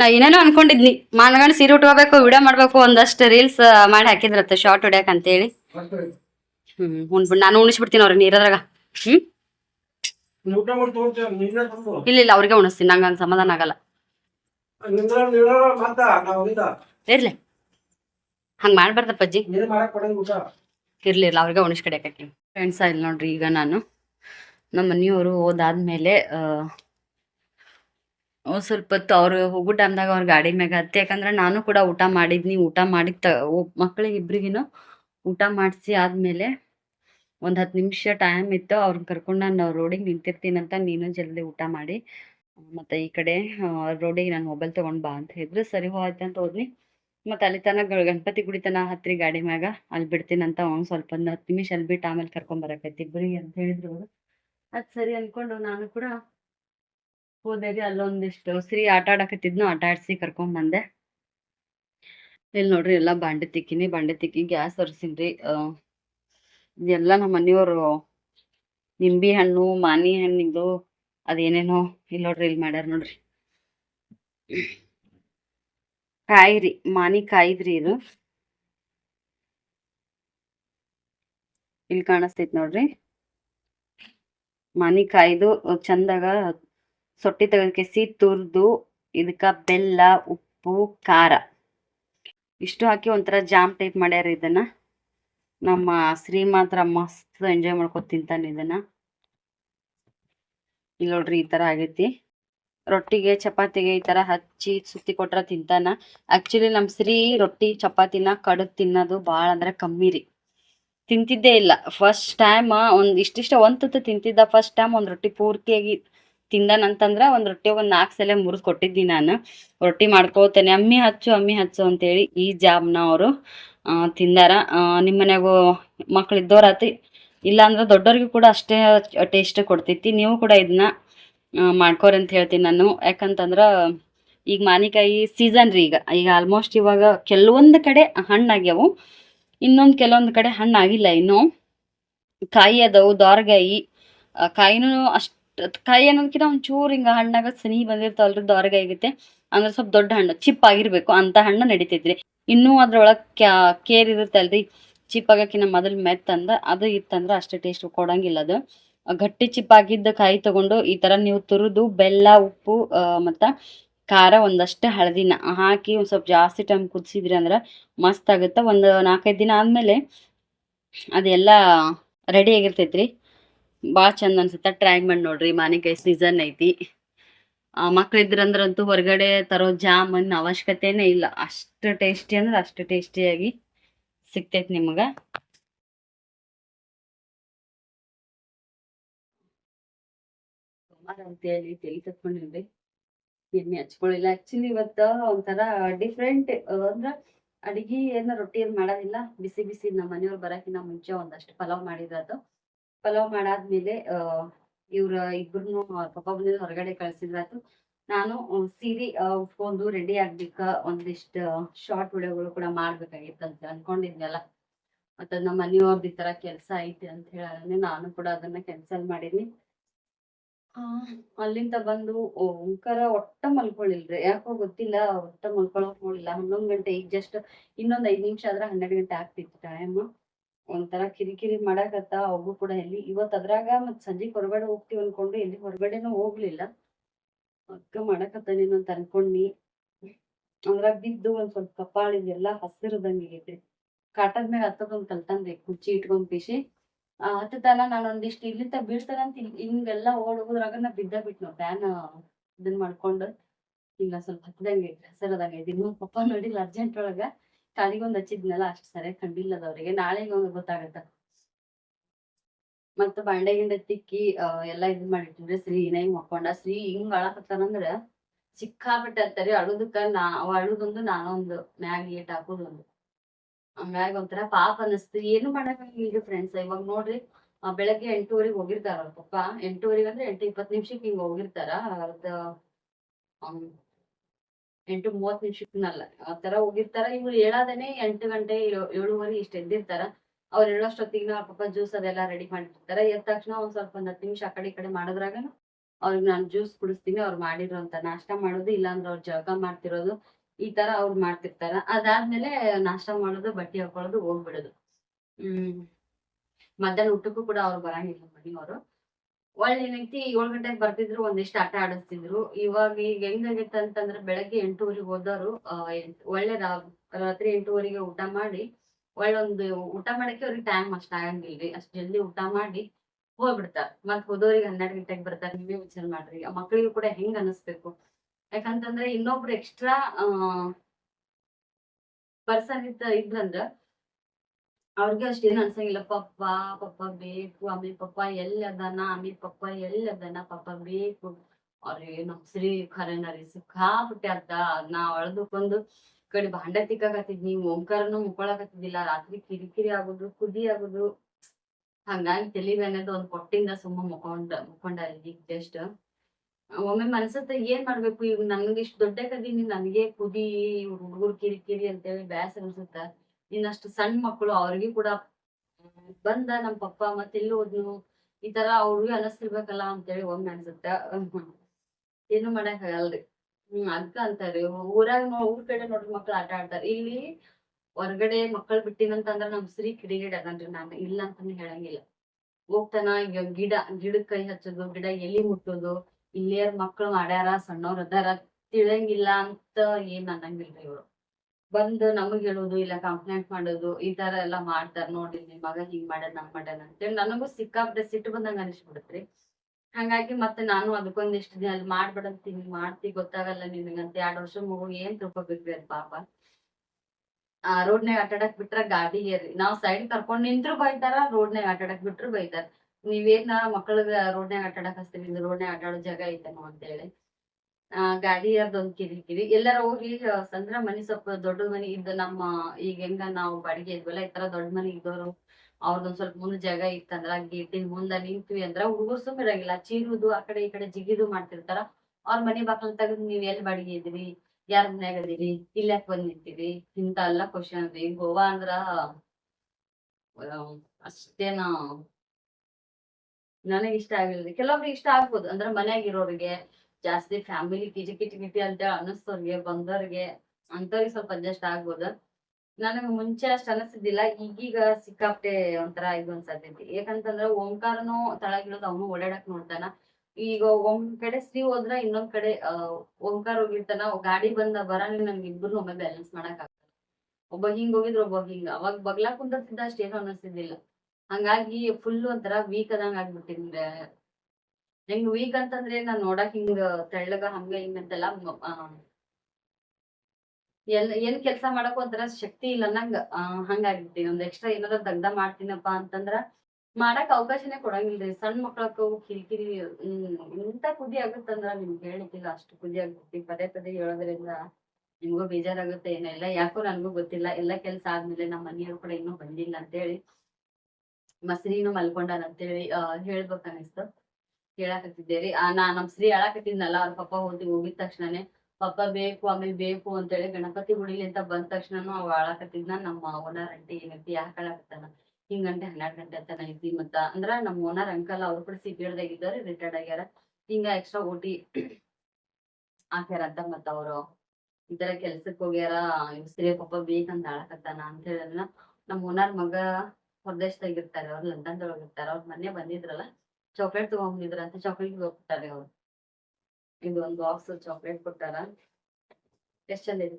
ನಾ ಏನೇನೋ ಅನ್ಕೊಂಡಿದ್ನಿ. ಮಾನಗಂಡ್ ಸೀರೆ ಉಟ್ಕೋಬೇಕು ವಿಡಿಯೋ ಮಾಡ್ಬೇಕು ಒಂದಷ್ಟು ರೀಲ್ಸ್ ಮಾಡಿ ಹಾಕಿದ್ರತ್ತ ಶಾರ್ಟ್ ಹೊಡ್ಯಾಕ ಅಂತೇಳಿ. ಹ್ಮ್ ಉಣ್ಬಿಡ್ ನಾನು ಉಣಿಸ್ಬಿಡ್ತೀನಿ ಅವ್ರಿಗೆ ನೀರದ್ರಾಗ. ಹ್ಮ್. ಇಲ್ಲ ಇಲ್ಲ ಅವ್ರಿಗೆ ಉಣಿಸ್ತೀನಿ ನಂಗೆ ಹಂಗ ಸಮಾಧಾನ ಆಗಲ್ಲ. ನಿಂದ್ರ ಹಂಗ ಮಾಡ್ಬಾರ್ದಪ್ಪ ಅಜ್ಜಿ. ಇರ್ಲಿ ಇರ್ಲಿ ಅವ್ರಿಗೆ ಉಣಿಸ್ ಕಡೆಯಾಕಿ ಫ್ರೆಂಡ್ಸ ಇಲ್ಲಿ ನೋಡ್ರಿ ಈಗ ನಾನು. ನಮ್ಮ ಮನೆಯವರು ಓದಾದ್ಮೇಲೆ ಸ್ವಲ್ಪ ಹೊತ್ತು ಅವ್ರು ಹೋಗೋ ಟೈಮ್ದಾಗ ಅವ್ರ ಗಾಡಿ ಮ್ಯಾಗ ಹತ್ತಿ, ಯಾಕಂದ್ರೆ ನಾನು ಕೂಡ ಊಟ ಮಾಡಿದ್ನಿ ಊಟ ಮಾಡಿ ತ ಮಕ್ಳಿಗೆ ಇಬ್ರಿಗಿನು ಊಟ ಮಾಡಿಸಿ ಆದಮೇಲೆ ಒಂದು ಹತ್ತು ನಿಮಿಷ ಟೈಮ್ ಇತ್ತು ಅವ್ರನ್ನ ಕರ್ಕೊಂಡು ನಾನು ರೋಡಿಗೆ ನಿಂತಿರ್ತೀನಂತ ನೀನು ಜಲ್ದಿ ಊಟ ಮಾಡಿ. ಮತ್ತೆ ಈ ಕಡೆ ರೋಡಿಗೆ ನಾನು ಮೊಬೈಲ್ ತೊಗೊಂಡು ಬಾ ಅಂತ ಹೇಳಿದ್ರು. ಸರಿ ಹೋಯ್ತು ಅಂತ ಹೋದ್ನಿ. ಮತ್ತೆ ಅಲ್ಲಿ ತನಕ ಗಣಪತಿ ಗುಡಿ ತನಕ ಹತ್ತಿರ ಗಾಡಿ ಮ್ಯಾಗ, ಅಲ್ಲಿ ಬಿಡ್ತೀನಂತ ಅವ್ನು ಸ್ವಲ್ಪ ಒಂದು ಹತ್ತು ನಿಮಿಷ ಅಲ್ಲಿ ಬಿಟ್ಟು ಆಮೇಲೆ ಕರ್ಕೊಂಡ್ ಬರಕೈತಿ ಇಬ್ಬರಿಗೆ ಅಂತ ಹೇಳಿದ್ರು ಅವ್ರು. ಅದ್ ಸರಿ ಅಂದ್ಕೊಂಡು ನಾನು ಕೂಡ ಹೋದೆ ರೀ ಅಲ್ಲೊಂದಿಷ್ಟು ಶ್ರೀ ಆಟ ಆಡಕತ್ತಿದ್ನು ಆಟ ಆಡ್ಸಿ ಕರ್ಕೊಂಡ್ ಬಂದೆ. ಇಲ್ಲಿ ನೋಡ್ರಿ ಎಲ್ಲಾ ಬಾಂಡೆ ತಿಕ್ಕಿನಿ, ಬಾಂಡೆ ತಿಕ್ಕಿ ಗ್ಯಾಸ್ ತರಿಸಿನ್ರಿ ಇದೆಲ್ಲ ನಮ್ಮ ಮನೆಯವರು ನಿಂಬಿ ಹಣ್ಣು, ಮಾನಿ ಹಣ್ಣಿಂದು ಅದೇನೇನೋ ಇಲ್ಲಿ ನೋಡ್ರಿ ಇಲ್ಲಿ ಮಾಡ್ಯಾರ ನೋಡ್ರಿ. ಕಾಯಿ ರೀ ಮಾನಿ ಕಾಯಿದ್ರಿ ಇದು. ಇಲ್ಲಿ ಕಾಣಿಸ್ತೈತಿ ನೋಡ್ರಿ. ಮಾನಿ ಕಾಯ್ದು ಚಂದಾಗ ಸೊಟ್ಟಿ ತೆಗೆದು ತುರಿದು ಇದಕ್ಕೆ ಬೆಲ್ಲ, ಉಪ್ಪು, ಖಾರ. ಇಷ್ಟು ಹಾಕಿ ಒಂಥರ ಜಾಮ್ ಟೈಪ್ ಮಾಡ್ಯಾರ ಇದನ್ನ. ನಮ್ಮ ಶ್ರೀ ಮಾತ್ರ ಮಸ್ತ್ ಎಂಜಾಯ್ ಮಾಡ್ಕೊ ತಿಂತಾನೆ ಇದನ್ನ. ಇಲ್ಲಿ ನೋಡ್ರಿ ಈ ತರ ಆಗೈತಿ. ರೊಟ್ಟಿಗೆ, ಚಪಾತಿಗೆ ಈ ತರ ಹಚ್ಚಿ ಸುತ್ತಿ ಕೊಟ್ರ ತಿಂತಾನ. ಆಕ್ಚುಲಿ ನಮ್ ಶ್ರೀ ರೊಟ್ಟಿ, ಚಪಾತಿನ ಕಡದ್ ತಿನ್ನೋದು ಬಾಳ ಅಂದ್ರೆ ಕಮ್ಮಿ ರೀ. ತಿಂತಿದ್ದೇ ಇಲ್ಲ. ಫಸ್ಟ್ ಟೈಮ್ ಒಂದ್ ಇಷ್ಟಿಷ್ಟ ಒಂದ್ ತುತ್ತು ತಿಂತಿದ್ದ ಫಸ್ಟ್ ಟೈಮ್ ಒಂದ್ ರೊಟ್ಟಿ ಪೂರ್ತಿಯಾಗಿ ತಿಂದಾನಂತಂದ್ರ ಒಂದ್ ರೊಟ್ಟಿ ಒಂದ್ ನಾಲ್ಕು ಸಲ ಮುರಿದ್ ಕೊಟ್ಟಿದ್ದೀನಿ ನಾನು. ರೊಟ್ಟಿ ಮಾಡ್ಕೋತೇನೆ ಅಮ್ಮಿ ಹಚ್ಚು ಅಮ್ಮಿ ಹಚ್ಚು ಅಂತೇಳಿ ಈ ಜಾಬ್ನ ಅವರು ತಿಂದಾರ. ಆ, ನಿಮ್ ಮನ್ಯಾಗು ಇಲ್ಲ ಅಂದ್ರೆ ದೊಡ್ಡವ್ರಿಗೂ ಕೂಡ ಅಷ್ಟೇ ಟೇಸ್ಟ್ ಕೊಡ್ತೈತಿ. ನೀವು ಕೂಡ ಇದನ್ನ ಮಾಡ್ಕೋರಿ ಅಂತ ಹೇಳ್ತೀನಿ ನಾನು. ಯಾಕಂತಂದ್ರ ಈಗ ಮಾನಿಕಾಯಿ ಸೀಸನ್ ರೀ ಈಗ. ಈಗ ಆಲ್ಮೋಸ್ಟ್ ಇವಾಗ ಕೆಲವೊಂದು ಕಡೆ ಹಣ್ಣಾಗ್ಯಾವು. ಇನ್ನೊಂದು ಕೆಲವೊಂದು ಕಡೆ ಹಣ್ಣಾಗಿಲ್ಲ ಇನ್ನು. ಕಾಯಿ ಅದಾವು ದೋರ್ಗಾಯಿ ಕಾಯಿನೂ ಅಷ್ಟ್ ಕಾಯಿ ಅನ್ನೋದಕ್ಕಿಂತ ಒಂಚೂರು ಹಿಂಗ ಹಣ್ಣಾಗ ಸನಿ ಬಂದಿರ್ತಾವಲ್ರಿ ದೋರಗಾಯಿ ಆಗುತ್ತೆ ಅಂದ್ರೆ ಸ್ವಲ್ಪ ದೊಡ್ಡ ಹಣ್ಣು, ಚಿಪ್ ಆಗಿರ್ಬೇಕು. ಅಂತ ಹಣ್ಣು ನಡಿತೈತ್ರಿ. ಇನ್ನೂ ಅದ್ರೊಳಗ್ ಕ್ಯಾ, ಕೇರ್ ಇರುತ್ತಲ್ರಿ. ಚಿಪ್ ಆಗಕ್ಕಿಂತ ಮೊದಲ್ ಮೆತ್ತಂದ, ಅದು ಇತ್ತಂದ್ರ ಅಷ್ಟೇ ಟೇಸ್ಟ್ ಕೊಡಂಗಿಲ್ಲ ಅದು. ಗಟ್ಟಿ ಚಿಪ್ ಆಗಿದ್ದ ಕಾಯಿ ತಗೊಂಡು ಈ ತರ ನೀವು ತುರಿದು ಬೆಲ್ಲ, ಉಪ್ಪು ಮತ್ತ ಖಾರ ಒಂದಷ್ಟು ಹಳದಿನ ಹಾಕಿ ಒಂದ್ ಸ್ವಲ್ಪ ಜಾಸ್ತಿ ಟೈಮ್ ಕುದಿಸಿದ್ರಿ ಅಂದ್ರ ಮಸ್ತ್ ಆಗುತ್ತೆ? ಒಂದು ನಾಲ್ಕೈದು ದಿನ ಆದ್ಮೇಲೆ ಅದೆಲ್ಲ ರೆಡಿ ಆಗಿರ್ತೈತ್ರಿ. ಭಾಳ ಚಂದ ಅನ್ಸುತ್ತೆ. ಟ್ರೈ ಮಾಡಿ ನೋಡ್ರಿ. ಮಾನಿಕಾಯಿ ಸೀಸನ್ ಐತಿ. ಆ, ಮಕ್ಳು ಇದ್ರಂದ್ರಂತೂ ಹೊರಗಡೆ ತರೋ ಜಾಮನ್ ಅವಶ್ಯಕತೆನೇ ಇಲ್ಲ. ಅಷ್ಟು ಟೇಸ್ಟಿ ಅಂದ್ರೆ ಅಷ್ಟು ಟೇಸ್ಟಿಯಾಗಿ ಸಿಗ್ತೈತಿ ನಿಮ್ಗ. ನಿಮಗ ಅಂತೇಳಿ ತಲೆ ತತ್ಕೊಂಡಿಲ್ರಿ ಎಣ್ಣೆ ಹಚ್ಕೊಳ್ಳಿಲ್ಲ. ಆಕ್ಚುಲಿ ಇವತ್ತ ಒಂಥರ ಡಿಫ್ರೆಂಟ್ ಅಂದ್ರ ಅಡಿಗೆ ಏನ ರೊಟ್ಟಿ ಏನ್ ಮಾಡೋದಿಲ್ಲ. ಬಿಸಿ ಬಿಸಿ ನಮ್ಮ ಮನೆಯವ್ರು ಬರಕಿನ್ನ ಮುಂಚೆ ಒಂದಷ್ಟು ಪಲಾವ್ ಮಾಡಿದ್ರದು ಪಲಾವ್ ಮಾಡಾದ್ಮೇಲೆ ಆ ಇವ್ರ ಇಬ್ರು ಪಪ್ಪ ಬಂದಿದ್ದು ಹೊರಗಡೆ ಕಳ್ಸಿದ್ರಾತು ನಾನು ಸೀರಿ ಉಟ್ಕೊಂಡು ರೆಡಿ ಆಗ್ಬೇಕ ಒಂದಿಷ್ಟ ಶಾರ್ಟ್ ವಿಡಿಯೋಗಳು ಕೂಡ ಮಾಡ್ಬೇಕಾಗಿತ್ತು ಅಂತ ಅನ್ಕೊಂಡಿದ್ನಲ್ಲ. ಮತ್ತ ನಮ್ಮ ಮನೆಯವ್ರದ್ದು ಈ ತರ ಕೆಲ್ಸ ಐತಿ ಅಂತ ಹೇಳಿ ನಾನು ಕೂಡ ಅದನ್ನ ಕ್ಯಾನ್ಸಲ್ ಮಾಡೀನಿ ಆ, ಅಲ್ಲಿಂದ ಬಂದು ಓಂಕಾರ ಒಟ್ಟ ಮಲ್ಕೊಳ್ಳಿಲ್ರಿ ಯಾಕೋ ಗೊತ್ತಿಲ್ಲ ಒಟ್ಟ ಮಲ್ಕೊಳಕ್ ನೋಡಿಲ್ಲ ಹನ್ನೊಂದ್ ಗಂಟೆ ಈಗ ಜಸ್ಟ್ ಇನ್ನೊಂದ್ ಐದ್ ನಿಮಿಷ ಆದ್ರೆ ಹನ್ನೆರಡು ಗಂಟೆ ಆಗ್ತಿತ್ತು ಟೈಮ್ ಒಂಥರ ಕಿರಿಕಿರಿ ಮಾಡಾಕತ್ತ ಅವು ಕೂಡ ಎಲ್ಲಿ, ಇವತ್ತು ಅದ್ರಾಗ ಮತ್ ಸಂಜೆಗ್ ಹೊರಗಡೆ ಹೋಗ್ತೀವಿ ಅನ್ಕೊಂಡು ಎಲ್ಲಿ ಹೊರಗಡೆನೂ ಹೋಗ್ಲಿಲ್ಲ. ಅಕ್ಕ ಮಾಡಾಕತ್ತಾನೇನೋ ಅಂತ ಅನ್ಕೊಂಡಿ ಅದ್ರಾಗ ಬಿದ್ದು ಒಂದ್ ಸ್ವಲ್ಪ ಕಪ್ಪಾಳಿದೆಲ್ಲ ಹಸಿರದಂಗ ಆಗೈತ್ರಿ ಕಾಟದ ಮೇಲೆ ಹತ್ತಕೊಂಡ್ ಕಲ್ತಾನ್ರಿ ಕುಚ್ಚಿ ಇಟ್ಕೊಂಡ್ ಬಿಸಿ ಆ ಹತ್ತತನ ನಾನು ಒಂದಿಷ್ಟು ಇಲ್ಲಿಂದ ಬೀಳ್ತಾನಂತ ಹಿಂಗ್- ಹಿಂಗೆಲ್ಲ ಓಡ್ ಹೋಗೋದ್ರಾಗ ನಾ ಬಿದ್ದ ಬಿಟ್ನು ಫ್ಯಾನ್ ಇದನ್ ಮಾಡ್ಕೊಂಡು. ಹಿಂಗ ಸ್ವಲ್ಪ ಹತ್ತದಂಗ ಹಸಿರದಂಗೈತಿ ಇನ್ನೂ ಪಪ್ಪ ನೋಡಿಲ್ಲ ಅರ್ಜೆಂಟ್ ಒಳಗ. ಕಾಲಿಗೊಂದ್ ಹಚ್ಚಿದ್ನಲ್ಲ ಅಷ್ಟು ಸರಿಯಾಗಿ ಕಂಡಿಲ್ಲ ಅದ್ ಅವ್ರಿಗೆ. ನಾಳೆಗೆ ಒಂದು ಗೊತ್ತಾಗತ್ತ. ಮತ್ತ ಬಾಂಡೆ ಗಿಂಡೆ ತಿಕ್ಕಿ ಎಲ್ಲಾ ಇದ್ ಮಾಡಿಟ್ಟಿವ್ರಿ ಶ್ರೀ ಹಿಂಗ್ ಮಕ್ಕೊಂಡ. ಶ್ರೀ ಹಿಂಗ್ ಅಳಕತ್ತಾನಂದ್ರ ಸಿಕ್ಕಾಬಿಟ್ಟಿರ್ತಾರಿ ಅಳುದಕ್ಕ ನಾ ಅವ ಅಳುದೊಂದು ನಾನೊಂದು ಮ್ಯಾಗ್ ಏಟ್ ಹಾಕೋದೊಂದು ಹಂಗಾಗಿ ಒಂಥರ ಪಾಪ ಅನಸ್ತು. ಏನು ಈಗ ಫ್ರೆಂಡ್ಸ್ ಇವಾಗ ನೋಡ್ರಿ ಬೆಳಗ್ಗೆ ಎಂಟೂವರೆಗೆ ಹೋಗಿರ್ತಾರ ಅವ್ರ ಪಪ್ಪ. ಎಂಟೂವರೆಗೆ ಅಂದ್ರೆ ಎಂಟು ಇಪ್ಪತ್ತು ನಿಮಿಷಕ್ಕೆ ಹಿಂಗ ಹೋಗಿರ್ತಾರ. ಹ್ಮ್, ಎಂಟು ಮೂವತ್ ನಿಮಿಷಕ್ಕನಲ್ಲ. ಆ ತರ ಹೋಗಿರ್ತಾರ. ಇವ್ರು ಹೇಳೋದೇನೆ ಎಂಟು ಗಂಟೆ ಏಳು- ಏಳುವರೆ ಇಷ್ಟ ಎದ್ದಿರ್ತಾರ. ಅವ್ರು ಹೇಳೋಷ್ಟೊತ್ತಿಗೆ ಪಾಪ ಜ್ಯೂಸ್ ಅದೆಲ್ಲ ರೆಡಿ ಮಾಡಿರ್ತಾರ ಎದ್ದ ತಕ್ಷಣ ಒಂದ್ ಸ್ವಲ್ಪ ಒಂದ್ ಹತ್ತು ನಿಮಿಷ ಆ ಕಡೆ ಈ ಕಡೆ ಮಾಡಿದ್ರಾಗ ಅವ್ರಿಗೆ ನಾನು ಜ್ಯೂಸ್ ಕುಡಿಸ್ತೀನಿ, ಅವ್ರು ಮಾಡಿರೋಂತ ನಾಷ್ಟ ಮಾಡೋದು, ಇಲ್ಲಾಂದ್ರೆ ಅವ್ರು ಜಳಕ ಮಾಡ್ತಿರೋದು, ಈ ತರ ಅವ್ರು ಮಾಡ್ತಿರ್ತಾರ. ಅದಾದ್ಮೇಲೆ ನಾಷ್ಟ ಮಾಡೋದು, ಬಟ್ಟೆ ಹಾಕೊಳ್ಳೋದು, ಹೋಗ್ಬಿಡೋದು. ಹ್ಮ್. ಮಧ್ಯಾಹ್ನ ಊಟಕ್ಕೂ ಕೂಡ ಅವ್ರು ಬರಂಗಿಲ್ಲ ಮನೆಯವರು. ಒಳ್ಳೆ ಏನೈತಿ ಏಳು ಗಂಟೆಗೆ ಬರ್ತಿದ್ರು, ಒಂದಿಷ್ಟು ಆಟ ಆಡಿಸ್ತಿದ್ರು. ಇವಾಗ ಈಗ ಹೆಂಗಾಗೈತೆ ಅಂತಂದ್ರೆ ಬೆಳಗ್ಗೆ ಎಂಟೂವರೆಗೆ ಹೋದವರು ಒಳ್ಳೆ ರಾತ್ರಿ ಎಂಟೂವರೆಗೆ ಊಟ ಮಾಡಿ, ಒಳ್ಳೆ ಒಂದು ಊಟ ಮಾಡಕ್ಕೆ ಅವ್ರಿಗೆ ಟೈಮ್ ಅಷ್ಟ ಆಗಂಗಿಲ್ರಿ. ಅಷ್ಟ್ ಜಲ್ದಿ ಊಟ ಮಾಡಿ ಹೋಗ್ಬಿಡ್ತಾರ. ಮತ್ ಹೋದವ್ರಿಗೆ ಹನ್ನೆರಡು ಗಂಟೆಗೆ ಬರ್ತಾರೆ. ನೀವೇ ವಿಚಾರ ಮಾಡ್ರಿ. ಆ ಮಕ್ಳಿಗೂ ಕೂಡ ಹೆಂಗ್ ಅನಿಸ್ಬೇಕು? ಯಾಕಂತಂದ್ರೆ ಇನ್ನೊಬ್ರು ಎಕ್ಸ್ಟ್ರಾ ಪರ್ಸನ್ ಇದ್ದ ಇದ್ರಂದ್ರ ಅವ್ರಿಗೆ ಅಷ್ಟೇನು ಅನ್ಸಂಗಿಲ್ಲ. ಪಪ್ಪ ಪಪ್ಪ ಬೇಕು ಆಮೇಲೆ ಪಪ್ಪ ಎಲ್ಲಿ ಅದಾನ ಆಮೇಲೆ ಪಪ್ಪ ಎಲ್ಲಿ ಅದಾನ ಪಪ್ಪ ಬೇಕು. ಅವ್ರಿ ನಮ್ ಶ್ರೀ ಖರೇನ ರೀ ಸಿಕ್ಕಾಪಟ್ಟೆ ಅರ್ಧ ನಾ ಅಳ್ದುಕೊಂಡು ಈ ಕಡೆ ತಿಕ್ಕಾಕತ್ತಿದ್ ನೀವು ಓಂಕಾರನು ಮುಕ್ಕೊಳಕತ್ತಿದ್ದಿಲ್ಲ. ರಾತ್ರಿ ಕಿರಿಕಿರಿ ಆಗುದು ಕುದಿ ಆಗುದು ಹಂಗಾಗಿ ತಲಿಬೇನದು ಒಂದ್ ಕೊಟ್ಟಿಂದ ಸುಮ್ಮ ಮುಕೊಂಡ ಮುಕೊಂಡ ಈಗ ಜಸ್ಟ್ ಒಮ್ಮೆ ಮನ್ಸತ್ತ ಏನ್ ಮಾಡ್ಬೇಕು? ಈಗ ನನ್ಗೆ ಇಷ್ಟ ದೊಡ್ಡ ಕದೀನಿ ನನಗೆ ಕುದಿ ಹುಡುಗರು ಕಿರಿಕಿರಿ ಅಂತೇಳಿ ಬ್ಯಾಸ್ ಅನ್ಸುತ್ತ. ಇನ್ನಷ್ಟು ಸಣ್ಣ ಮಕ್ಕಳು ಅವ್ರಿಗೆ ಕೂಡ ಬಂದ ನಮ್ ಪಪ್ಪ ಮತ್ತೆ ಎಲ್ಲಿ ಹೋದ್ನು, ಈ ತರ ಅವ್ರಿಗೆ ಅನಸ್ತಿರ್ಬೇಕಲ್ಲ ಅಂತೇಳಿ ಒಮ್ಮೆ ಅನ್ಸುತ್ತ. [LAUGHS] ಏನು ಮಾಡಕ್ ಆಗಲ್ರಿ. ಹ್ಮ್, ಅದ್ಕ ಅಂತಾರಿ. ಊರಾಗ ಊರ್ ಕಡೆ ನೋಡ್ರಿ ಮಕ್ಳು ಆಟ ಆಡ್ತಾರ. ಇಲ್ಲಿ ಹೊರಗಡೆ ಮಕ್ಕಳು ಬಿಟ್ಟಿನಂತಂದ್ರ ನಮ್ ಸ್ತ್ರೀ ಕಿಡಿಗೇಡಿ ಅದನ್ರಿ ನಾನು. ಇಲ್ಲ ಅಂತಾನೆ ಹೇಳಂಗಿಲ್ಲ. ಹೋಗ್ತಾನ, ಈಗ ಗಿಡ, ಗಿಡಕ್ ಕೈ ಹಚ್ಚೋದು, ಗಿಡ ಎಲಿ ಮುಟ್ಟೋದು ಇಲ್ಲಿಯರ್ ಮಕ್ಳು ಮಾಡ್ಯಾರ, ಸಣ್ಣವ್ರ ಅದಾರ, ತಿಳಂಗಿಲ್ಲ ಅಂತ ಏನ್ ಅನ್ನಂಗಿಲ್ರಿ ಇವ್ರು. ಬಂದು ನಮಗ್ ಹೇಳೋದು, ಇಲ್ಲ ಕಂಪ್ಲೇಂಟ್ ಮಾಡೋದು, ಈ ತರ ಎಲ್ಲಾ ಮಾಡ್ತಾರ ನೋಡಿ, ನಿಮ್ ಮಗ ಹಿಂಗ್ ಮಾಡ್ಯಾನ ಹಂಗ್ ಮಾಡ್ಯಾನ ಅಂತೇಳಿ ನನಗೂ ಸಿಕ್ಕಾಪಟ್ಟೆ ಸಿಟ್ಟು ಬಂದಂಗ ಅನಿಸ್ಬಿಡತ್ರಿ ಹಂಗಾಗಿ ಮತ್ತೆ ನಾನು ಅದಕ್ಕೊಂದಿಷ್ಟು ದಿನ ಅಲ್ಲಿ ಮಾಡ್ಬೇಡಂತ ಹಿಂಗ್ ಮಾಡ್ತಿ, ಗೊತ್ತಾಗಲ್ಲ ನಿನಗಂತ ಎರಡ್ ವರ್ಷ ಮಗು ಏನ್ ತಿಳ್ಕೊಬೇಕ್ರಿ ಅದ್ ಪಾಪ. ಆ ರೋಡ್ನಾಗ ಆಟಾಡಕ್ ಬಿಟ್ರ ಗಾಡಿ ಏರಿ, ನಾವ್ ಸೈಡ್ ಕರ್ಕೊಂಡ್ ನಿಂತ್ರು ಬೈತಾರ ರೋಡ್ನಾಗ ಆಟಾಡಕ್ ಬಿಟ್ರು ಬೈತಾರ. ನೀವೇನ ಮಕ್ಕಳಿಗೆ ರೋಡ್ನಾಗ ಆಟಾಡಕ್ ಹಚ್ತೀರಿ ಇದು ರೋಡ್ನಾಗ ಆಟಾಡೋ ಜಾಗ ಐತೇನೋ ಅಂತೇಳಿ ಆ, ಗಾಡಿ ಅದೊಂದ್ ಕಿರಿಕಿರಿ. ಎಲ್ಲಾರ ಹೋಗಿ ಸಂದ್ರ ಮನಿ ಸ್ವಲ್ಪ ದೊಡ್ಡ ಮನಿ ಇದ್ದ ನಮ್ಮ, ಈಗ ಹೆಂಗ ನಾವು ಬಾಡಿಗೆ ಇದ್ವಲ್ಲ, ಈ ತರ ದೊಡ್ಡ ಮನಿ ಇದ್ದವ್ರು ಅವ್ರದೊಂದ್ ಸ್ವಲ್ಪ ಮುಂದ್ ಜಾಗ ಇತ್ತಂದ್ರ ಗೇಟಿನ ಮುಂದ ನಿಂತ್ವಿ ಅಂದ್ರ, ಹುಡುಗರು ಸುಮ್ಮ ಇರಂಗಿಲ್ಲ ಚೀರುದು, ಆ ಕಡೆ ಈ ಕಡೆ ಜಿಗಿದು ಮಾಡ್ತಿರ್ತಾರ. ಅವ್ರ ಮನಿ ಬಾಕಲ್ ತೆಗೆದ್ ನೀವ್ ಎಲ್ಲಿ ಬಾಡಿಗೆ ಇದ್ರಿ ಯಾರ ಮನ್ಯಾಗ ಅದಿರಿ? ಇಲ್ಲಿ ಯಾಕೆ ಬಂದ್ ನಿಂತಿರಿ? ಇಂತ ಎಲ್ಲ ಕ್ವಶನ್ ರೀ. ಗೋವಾ ಅಂದ್ರ ಅಷ್ಟೇನ ನನಗ್ ಇಷ್ಟ ಆಗಿಲ್ರಿ. ಕೆಲವೊಬ್ರಿಗೆ ಇಷ್ಟ ಆಗ್ಬೋದು. ಅಂದ್ರ ಮನ್ಯಾಗ ಇರೋರಿಗೆ ಜಾಸ್ತಿ ಫ್ಯಾಮಿಲಿ ಕಿಟಿ ಕಿಟಿ ಕಿಟಿ ಅಂತ ಅನ್ನಿಸ್ತವ್ರಿಗೆ ಬಂದವ್ರಿಗೆ ಅಂತವ್ರಿಗೆ ಸ್ವಲ್ಪ ಅಡ್ಜಸ್ಟ್ ಆಗ್ಬೋದು. ನನಗೆ ಮುಂಚೆ ಅಷ್ಟ್ ಅನಿಸ್ತಿದ್ದಿಲ್ಲ ಈಗೀಗ ಸಿಕ್ಕಾಪಟ್ಟೆ ಒಂಥರ ಇದು ಅನ್ಸತೈತಿ. ಯಾಕಂತಂದ್ರೆ ಓಂಕಾರನು ತಳಗಿಳೋದು ಅವನು ಓಡಾಡಕ್ ನೋಡ್ತಾನ. ಈಗ ಒಂದ್ ಕಡೆ ಶ್ರೀ ಹೋದ್ರ ಇನ್ನೊಂದ್ ಕಡೆ ಓಂಕಾರ ಹೋಗಿರ್ತಾನ, ಗಾಡಿ ಬಂದ ಬರಾನೆ ನಮ್ಗೆ ಇಬ್ಬರು ಒಮ್ಮೆ ಬ್ಯಾಲೆನ್ಸ್ ಮಾಡಕ್ ಆಗ್ತದೆ ಒಬ್ಬ ಹಿಂಗ್ ಹೋಗಿದ್ರ ಒಬ್ಬ ಹಿಂಗ. ಅವಾಗ ಬಗ್ಲಾ ಕುಂದಿರ್ತಿದ್ದ ಅಷ್ಟೇನು ಅನ್ನಿಸ್ತಿದ್ದಿಲ್ಲ ಹಂಗಾಗಿ ಫುಲ್ ಒಂಥರ ವೀಕ್ ಆದಂಗ ಆಗ್ಬಿಟ್ಟಿದ್ರೆ ಹೆಂಗ್ ವೀಕ್ ಅಂತಂದ್ರೆ ನಾನ್ ನೋಡಕ್ ಹಿಂಗ ತೆಳ್ಳಗ ಹಂಗ ಹಿಂಗ ಅಂತೆಲ್ಲ ಎಲ್ ಏನ್ ಕೆಲ್ಸ ಮಾಡಕ್ ಒಂಥರ ಶಕ್ತಿ ಇಲ್ಲ ಅನ್ನಂಗ ಆ, ಹಂಗಾಗ್ಬಿಟ್ಟಿನಿ ಒಂದ್ ಎಕ್ಸ್ಟ್ರಾ ಏನಾರ ದಗ್ಧ ಮಾಡ್ತೀನಪ್ಪ ಅಂತಂದ್ರ ಮಾಡಕ್ ಅವಕಾಶನೇ ಕೊಡಂಗಿಲ್ರಿ. ಸಣ್ಣ ಮಕ್ಳಕ್ಕೂ ಕಿರಿಕಿರಿ ಇಂತ ಕುದಿ ಆಗುತ್ತಂದ್ರ ನಿಮ್ಗೆ ಹೇಳಿಕ್ಕಿಲ್ಲ ಅಷ್ಟು ಕುದಿ ಆಗ್ಬಿಟ್ಟಿ ಪದೇ ಪದೇ ಹೇಳೋದ್ರಿಂದ ನಿಮ್ಗೂ ಬೇಜಾರಾಗುತ್ತೆ ಏನಿಲ್ಲ ಯಾಕೋ ನನಗೂ ಗೊತ್ತಿಲ್ಲ. ಎಲ್ಲಾ ಕೆಲ್ಸ ಆದ್ಮೇಲೆ ನಮ್ಮ ಮನೆಯವ್ರು ಕೂಡ ಇನ್ನೂ ಬಂದಿಲ್ಲ ಅಂತೇಳಿ ಮಸರಿನೂ ಮಲ್ಕೊಂಡಾನ ಅಂತೇಳಿ ಆ ಹೇಳಾಕತ್ತಿದ್ದೇರಿ ಆ, ನಾ ನಮ್ ಶ್ರೀ ಹೇಳಾಕತ್ತಿದ್ನಲ್ಲ, ಅವ್ರ ಪಪ್ಪ ಹೋಗಿ ಹೋಗಿದ ತಕ್ಷಣನೇ, ಪಪ್ಪ ಬೇಕು, ಆಮೇಲೆ ಬೇಕು ಅಂತೇಳಿ ಗಣಪತಿ ಗುಡಿಲಿ ಅಂತ ಬಂದ ತಕ್ಷಣನು ಅವ ಅಳಾಕತ್ತಿದ್ನ ನಮ್ಮ ಓನರ್ ಅಂಟಿ ಏನೈತಿ ಯಾಕೆ ಹಿಂಗ್ ಗಂಟೆ, ಹನ್ನೆರಡು ಗಂಟೆ ತನ ಐತಿ ಮತ್ತ, ಅಂದ್ರ ನಮ್ಮ ಓನರ್ ಅಂಕಲ್ ಅವ್ರು ಕೂಡ ಸಿಪಿಎಡ್ದಾಗ ಇದ್ದಾರೆ ರಿಟೈರ್ಡ್ ಆಗ್ಯಾರ. ಹಿಂಗ ಎಕ್ಸ್ಟ್ರಾ ಓಟಿ [CLEARS THROAT] ಹಾಕ್ಯಾರ ಅಂತ ಮತ್ತ ಅವ್ರು. ಈ ತರ ಕೆಲ್ಸಕ್ ಹೋಗ್ಯಾರ ಶ್ರೀ ಪಪ್ಪ ಬೇಕಂತ ಅಳಕತ್ತಾನ ಅಂತ ಹೇಳಿದ್ನ. ನಮ್ಮ ಓನರ್ ಮಗ ಹೊರದೇಶದಾಗ ಇರ್ತಾರೆ, ಅವ್ರು ಲಂಡನ್ದೊಳಗ ಇರ್ತಾರ, ಅವ್ರ ಮೊನ್ನೆ ಬಂದಿದ್ರಲ್ಲ ಚಾಕ್ಲೇಟ್ ತಗೊಂಡಿದ್ರ ಅಂತ ಚಾಕ್ಲೇಟ್ ಕೊಟ್ಟಾರೆ ಅವ್ರು. ಇದು ಒಂದು ಬಾಕ್ಸ್ ಚಾಕ್ಲೇಟ್ ಕೊಟ್ಟಾರ. ಎಷ್ಟ್ ಚಂದ ಇದೆ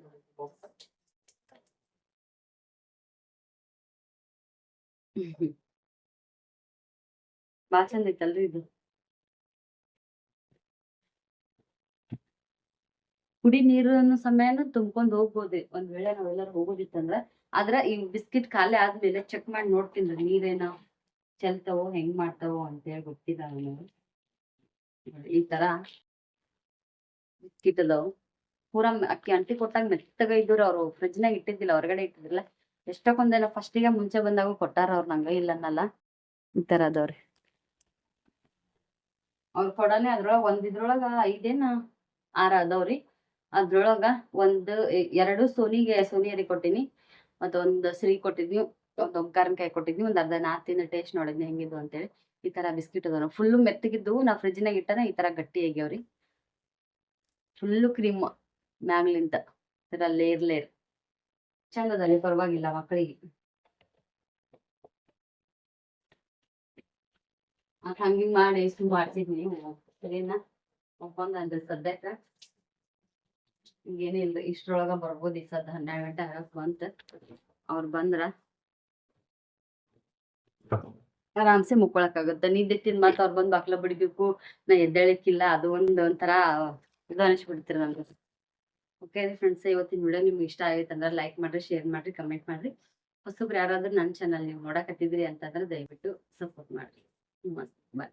ಬಾಳ ಚಂದ ಐತಲ್ರಿ ಇದು. ಕುಡಿ ನೀರನ್ನು ಸಮಯನ ತುಂಬ್ಕೊಂಡ್ ಹೋಗ್ಬೋದು. ಒಂದ್ ವೇಳೆ ನಾವೆಲ್ಲರೂ ಹೋಗೋದಿತ್ತಂದ್ರ ಆದ್ರ ಈ ಬಿಸ್ಕಿಟ್ ಖಾಲಿ ಆದ್ಮೇಲೆ ಚೆಕ್ ಮಾಡಿ ನೋಡ್ತೀನಿ ನೀರೇನ. ಚೆಲ್ತಾವೋ ಹೆಂಗ್ ಮಾಡ್ತಾವೋ ಅಂತೇಳಿ ಗೊತ್ತಿಲ್ಲ ನೋಡಿ, ಈ ತರ ಬಿಸ್ಕಿಟ್ ಪೂರ ಅಕ್ಕಿ ಅಂಟಿ ಕೊಟ್ಟಾಗ ಮೆತ್ತಗ ಇದ್ರು ಅವ್ರು. ಫ್ರಿಜ್ನಾಗ ಇಟ್ಟಿದ್ದಿಲ್ಲ ಹೊರಗಡೆ ಇಟ್ಟಿದ್ರಲ್ಲ. ಎಷ್ಟಕ್ಕೊಂದೇನೋ ಫಸ್ಟಿಗೆ ಮುಂಚೆ ಬಂದಾಗ ಕೊಟ್ಟಾರ ಅವ್ರ ನಂಗ ಇಲ್ಲ ಅನ್ನಲ್ಲ. ಈ ತರ ಅದವ್ರಿ ಅವ್ರು ಕೊಡನೆ ಅದ್ರೊಳಗ ಒಂದ್ ಇದ್ರೊಳಗ ಐದೇನ ಆರ ಅದಾವ್ರಿ ಅದ್ರೊಳಗ ಒಂದ್ ಎರಡು ಸೋನಿಗೆ ಸೋನಿಯರಿ ಕೊಟ್ಟಿನಿ. ಮತ್ತೊಂದು ಸಿರಿ ಕೊಟ್ಟಿದ್ವಿ. ಒಂದ್ ಕೈ ಕೊಟ್ಟಿದ್ವಿ ಒಂದ್ ಅರ್ಧ ನಾ ತಿಂದ ಟೇಸ್ಟ್ ನೋಡಿದ್ನಿ ಹೆಂಗಿದ್ವು ಅಂತೇಳಿ. ಈ ತರ ಬಿಸ್ಕಿಟ್ ಅದಾವ ಫುಲ್ಲು ಮೆತ್ತಗಿದ್ದು, ನಾ ಫ್ರಿಜ್ನಾಗ ಇಟ್ಟನ ಈ ತರ ಗಟ್ಟಿ ಆಗ್ಯಾವ್ರಿ ಫುಲ್ಲು ಕ್ರೀಮ್ ಮ್ಯಾಗ್ಲಿಂತ. ಈ ತರ ಲೇರ್ ಲೇರ್ ಚಂದದಲ್ಲಿ ಅದಾರಿ ಪರವಾಗಿಲ್ಲ ಮಕ್ಕಳಿಗೆ ಹಂಗಿಂಗ್ ಮಾಡಿ ಸುಮ್ ಮಾಡ್ತಿದ್ನಿ ಸರಿನಾ? ಒಪ್ಪಂದ ಸದ್ಯಕ್ಕ? ಈಗೇನಿಲ್ಲ ಇಷ್ಟ್ರೊಳಗ ಬರ್ಬೋದು ಈ ಹನ್ನೆರಡು ಗಂಟೆ ಬಂತ. ಅವ್ರು ಬಂದ್ರ ಆರಾಮ್ಸೆ ಮುಕ್ಕೊಳಕಾಗುತ್ತೆ ನಿದ್ದೆ ತಿಂದ್ ಮಾತ್ರ ಅವ್ರು ಬಂದ್ ಬಾಕ್ಲ ಬಿಡಬೇಕು. ನಾ ಎದ್ದೇಳಕ್ಕಿಲ್ಲ. ಅದು ಒಂದ್ ಒಂಥರ ಇದು ಅನಿಸ್ಬಿಡ್ತೀರ ನಮ್ಗೆ ಓಕೆ ಫ್ರೆಂಡ್ಸ್ ಇವತ್ತಿನ ವಿಡಿಯೋ ನಿಮ್ಗೆ ಇಷ್ಟ ಆಗೈತೆ ಅಂದ್ರೆ ಲೈಕ್ ಮಾಡ್ರಿ ಶೇರ್ ಮಾಡ್ರಿ ಕಮೆಂಟ್ ಮಾಡ್ರಿ. ಹೊಸಬ್ರು ಯಾರಾದ್ರೂ ನನ್ನ ಚಾನಲ್ ನೀವು ನೋಡಕತ್ತಿದ್ರಿ ಅಂತಂದ್ರೆ ದಯವಿಟ್ಟು ಸಪೋರ್ಟ್ ಮಾಡ್ರಿ. ಮಸ್ತ್ ಬಾಯ್